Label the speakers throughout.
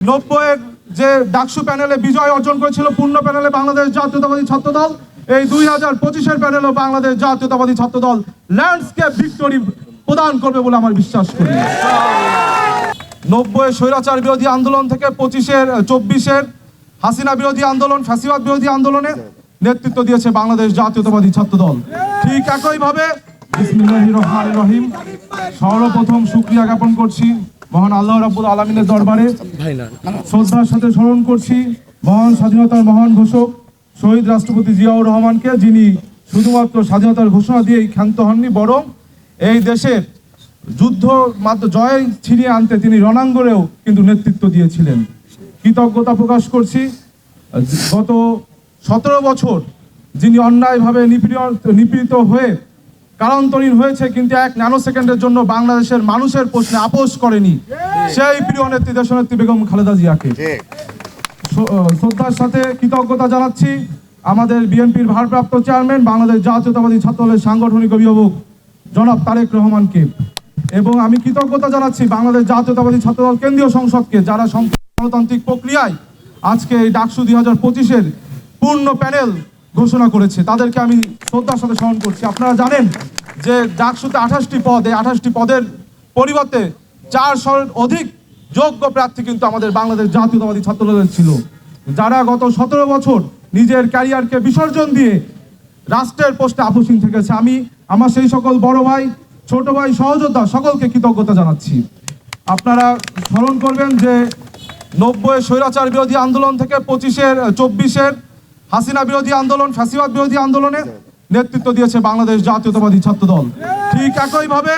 Speaker 1: নব্বইয়ের যে ডাকসু প্যানেলে বিজয় অর্জন করেছিল পূর্ণ প্যানেলে বাংলাদেশ জাতীয়তাবাদী ছাত্র দল এই দুই হাজার পঁচিশের প্যানেলও বাংলাদেশ জাতীয়তাবাদী ছাত্র দল ল্যান্ডস্কেপ ভিক্টোরি প্রদান করবে বলে আমার বিশ্বাস করি। নব্বই স্বৈরাচার বিরোধী আন্দোলন থেকে পঁচিশের, চব্বিশের হাসিনা বিরোধী আন্দোলন, ফ্যাসিবাদ বিরোধী আন্দোলনে নেতৃত্ব দিয়েছে বাংলাদেশ জাতীয়তাবাদী ছাত্র দল ঠিক একইভাবে বিসমিল্লাহির রহমানির রহিম সর্বপ্রথম শুক্রিয়া জ্ঞাপন করছি মহান আল্লাহ রাব্বুল আলমিনের দরবারে। শ্রদ্ধার সাথে স্মরণ করছি মহান স্বাধীনতার মহান ঘোষক শহীদ রাষ্ট্রপতি জিয়াউর রহমানকে, যিনি শুধুমাত্র স্বাধীনতার ঘোষণা দিয়েই ক্ষান্ত হননি, বরং এই দেশের যুদ্ধ মাত্র জয় ছিনিয়ে আনতে তিনি রণাঙ্গনেও কিন্তু নেতৃত্ব দিয়েছিলেন। কৃতজ্ঞতা প্রকাশ করছি। গত সতেরো বছর যিনি অন্যায়ভাবে নিপীড়ন নিপীড়িত হয়ে কারান্তরীণ হয়েছে কিন্তু এক ন্যানো সেকেন্ডের জন্য বাংলাদেশের মানুষের প্রশ্নে আপোষ করেনি। সেই প্রিয় নেত্রী দেশনেত্রী বেগম খালেদা জিয়াকে। শ্রদ্ধার সাথে কৃতজ্ঞতা জানাচ্ছি আমাদের বিএনপির ভারপ্রাপ্ত চেয়ারম্যান বাংলাদেশ জাতীয়তাবাদী ছাত্র দলের সাংগঠনিক অভিভাবক জনাব তারেক রহমানকে। এবং আমি কৃতজ্ঞতা জানাচ্ছি বাংলাদেশ জাতীয়তাবাদী ছাত্র দল কেন্দ্রীয় সংসদকে যারা গণতান্ত্রিক প্রক্রিয়ায় আজকে এই ডাকসু দুই হাজার পঁচিশের পূর্ণ প্যানেল ঘোষণা করেছে। তাদেরকে আমি শ্রদ্ধার সাথে স্মরণ করছি। আপনারা জানেন যে ডাকসুতে আঠাশটি পদ, এই আঠাশটি পদের পরিবর্তে চারশোর অধিক যোগ্য প্রার্থী কিন্তু আমাদের বাংলাদেশ জাতীয়তাবাদী ছাত্র দলের ছিল। যারা গত সতেরো বছর নিজের ক্যারিয়ারকে বিসর্জন দিয়ে রাষ্ট্রের পোস্টে আপোষহীন থেকেছে, আমি আমার সেই সকল বড় ভাই, ছোট ভাই, সহযোদ্ধা সকলকে কৃতজ্ঞতা জানাচ্ছি। আপনারা স্মরণ করবেন যে নব্বই স্বৈরাচার বিরোধী আন্দোলন থেকে পঁচিশের, চব্বিশের হাসিনা বিরোধী আন্দোলন, ফ্যাসিবাদ বিরোধী আন্দোলনে নেতৃত্ব দিয়েছে বাংলাদেশ জাতীয়তাবাদী ছাত্র দল ঠিক একইভাবে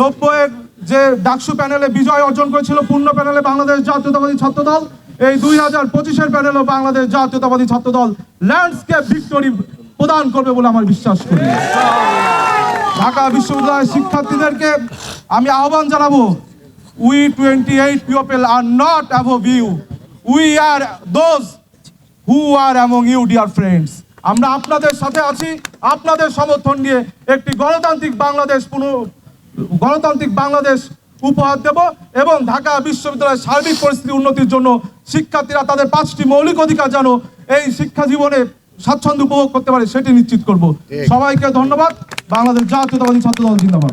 Speaker 1: নব্বইয়ের যে ডাকসু প্যানেলে বিজয় অর্জন করেছিল পূর্ণ প্যানেলে বাংলাদেশ জাতীয়তাবাদী ছাত্র দল এই দুই হাজার পঁচিশের প্যানেলও বাংলাদেশ জাতীয়তাবাদী ছাত্র দল ল্যান্ডস্কেপ ভিক্টোরি প্রদান করবে বলে আমার বিশ্বাস করি। ঢাকা বিশ্ববিদ্যালয়ের শিক্ষার্থীদেরকে আমি আহ্বান জানাব we twenty eight people are not above you we are those who are among you dear friends আমরা আপনাদের সাথে আছি আপনাদের সমর্থন নিয়ে একটি গণতান্ত্রিক বাংলাদেশ পুনঃ গণতান্ত্রিক বাংলাদেশ উপহার দেব এবং ঢাকা বিশ্ববিদ্যালয়ের সার্বিক পরিস্থিতি উন্নতির জন্য শিক্ষার্থীরা তাদের পাঁচটি মৌলিক অধিকার যেন এই শিক্ষা জীবনে স্বাচ্ছন্দ্য উপভোগ করতে পারে সেটি নিশ্চিত করব। সবাইকে ধন্যবাদ। বাংলাদেশ জাতীয়তাবাদী ছাত্র দল জিন্দাবাদ।